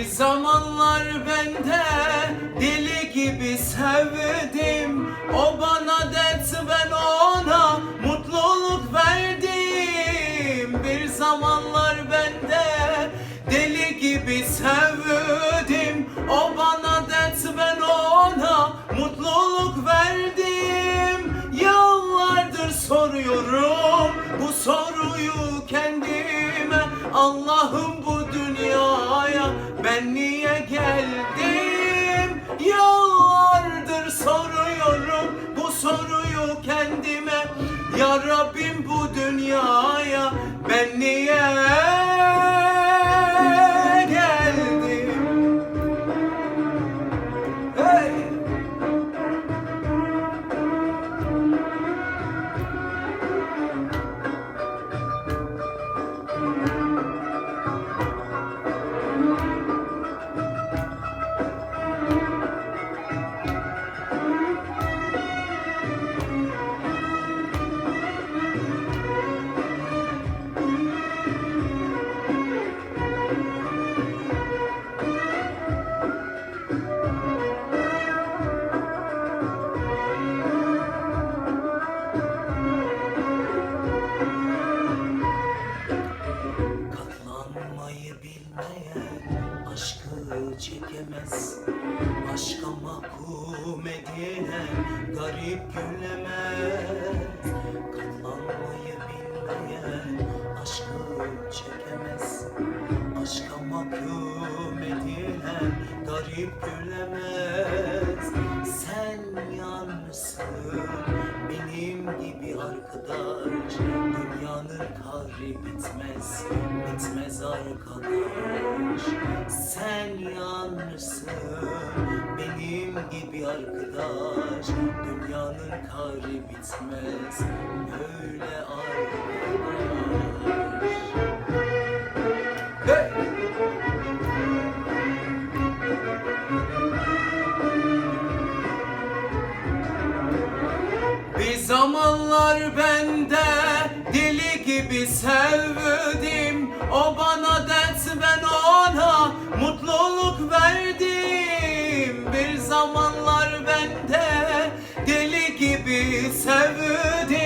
zamanlar bende. Deli gibi sevdim. O bana dert ben ona mutluluk verdim. Bir zamanlar bende. Deli gibi sevdim. O bana dert ben ona mutluluk verdim. Yıllardır soruyorum bu soruyu kendime. Allah'ım bu dünyaya ben niye geldim? Yıllardır soruyorum bu soruyu kendime. Ya Rabbim bu dünyaya Bilmeyen aşkı çekemez. Aşka mahkum edilen garip gülemez. Katlanmayı bilmeyen aşkı çekemez. Aşka mahkum edilen garip gülemez Kahri bitmez, bitmez arkadaş. Sen yanlışsın benim gibi arkadaş. Dünyanın kahri bitmez, böyle arkadaş! Bir zamanlar Sevdim. O bana dert ben ona Mutluluk verdim. Bir zamanlar bende Deli gibi sevdim.